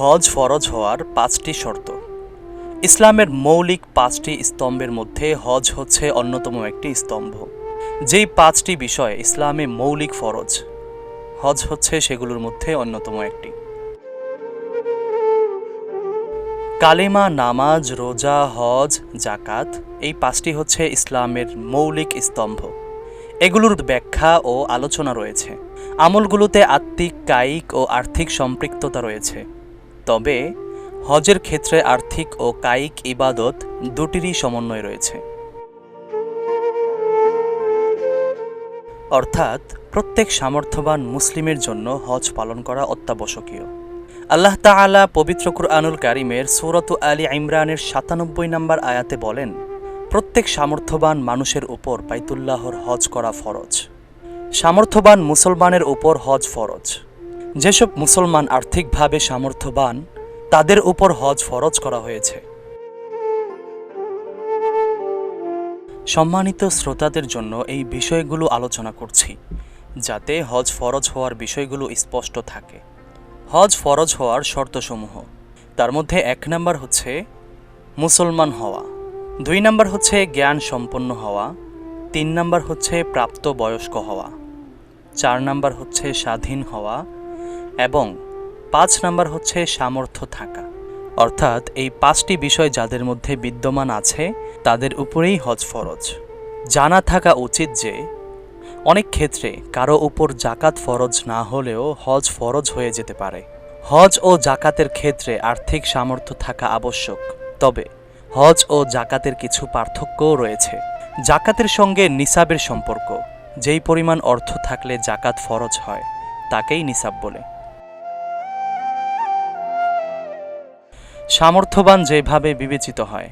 হজ ফরজ হওয়ার পাঁচটি শর্ত। ইসলামের মৌলিক পাঁচটি স্তম্ভের মধ্যে হজ হচ্ছে অন্যতম একটি স্তম্ভ। যেই পাঁচটি বিষয় ইসলামে মৌলিক ফরজ, হজ হচ্ছে সেগুলোর মধ্যে অন্যতম একটি। কালেমা, নামাজ, রোজা, হজ জাকাত এই পাঁচটি হচ্ছে ইসলামের মৌলিক স্তম্ভ। এগুলোর ব্যাখ্যা ও আলোচনা রয়েছে। আমলগুলোতে আত্মিক, কায়িক ও আর্থিক সম্পৃক্ততা রয়েছে। তবে হজের ক্ষেত্রে আর্থিক ও কায়িক ইবাদত দুটিরই সমন্বয় রয়েছে। অর্থাৎ প্রত্যেক সামর্থ্যবান মুসলিমের জন্য হজ পালন করা অত্যাবশ্যকীয়। আল্লাহ তাআলা পবিত্র কুরআনুল কারিমের সূরত আলী ইমরানের সাতানব্বই নম্বর আয়াতে বলেন, প্রত্যেক সামর্থ্যবান মানুষের উপর বাইতুল্লাহর হজ করা ফরজ। সামর্থ্যবান মুসলমানের উপর হজ ফরজ। যেসব মুসলমান আর্থিকভাবে সামর্থ্যবান, তাদের উপর হজ ফরজ করা হয়েছে। সম্মানিত শ্রোতাদের জন্য এই বিষয়গুলো আলোচনা করছি, যাতে হজ ফরজ হওয়ার বিষয়গুলো স্পষ্ট থাকে। হজ ফরজ হওয়ার শর্তসমূহ, তার মধ্যে এক নাম্বার হচ্ছে মুসলমান হওয়া, দুই নাম্বার হচ্ছে জ্ঞান সম্পন্ন হওয়া, তিন নাম্বার হচ্ছে প্রাপ্ত বয়স্ক হওয়া, চার নাম্বার হচ্ছে স্বাধীন হওয়া এবং পাঁচ নাম্বার হচ্ছে সামর্থ্য থাকা। অর্থাৎ এই পাঁচটি বিষয় যাদের মধ্যে বিদ্যমান আছে, তাদের উপরেই হজ ফরজ। জানা থাকা উচিত যে, অনেক ক্ষেত্রে কারও উপর জাকাত ফরজ না হলেও হজ ফরজ হয়ে যেতে পারে। হজ ও জাকাতের ক্ষেত্রে আর্থিক সামর্থ্য থাকা আবশ্যক, তবে হজ ও জাকাতের কিছু পার্থক্যও রয়েছে। জাকাতের সঙ্গে নিসাবের সম্পর্ক, যেই পরিমাণ অর্থ থাকলে জাকাত ফরজ হয়, তাকেই নিসাব বলে। সামর্থ্যবান যেভাবে বিবেচিত হয়।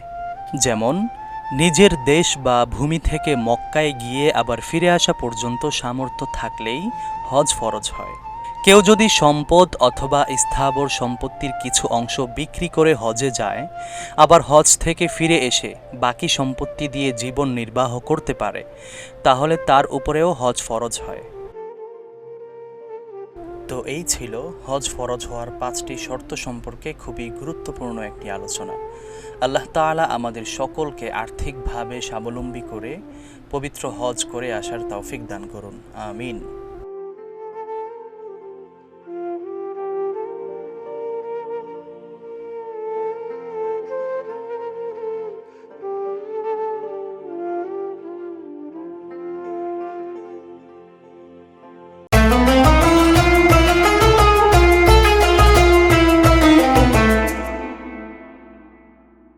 যেমন, নিজের দেশ বা ভূমি থেকে মক্কায় গিয়ে আবার ফিরে আসা পর্যন্ত সামর্থ্য থাকলেই হজ ফরজ হয়। কেউ যদি সম্পদ অথবা স্থাবর সম্পত্তির কিছু অংশ বিক্রি করে হজে যায়, আবার হজ থেকে ফিরে এসে বাকি সম্পত্তি দিয়ে জীবন নির্বাহ করতে পারে, তাহলে তার উপরেও হজ ফরজ হয়। তো এই ছিল হজ ফরজ হওয়ার পাঁচটি শর্ত সম্পর্কে খুবই গুরুত্বপূর্ণ একটি আলোচনা। আল্লাহ তালা আমাদের সকলকে আর্থিকভাবে স্বাবলম্বী করে পবিত্র হজ করে আসার তৌফিক দান করুন। আমিন।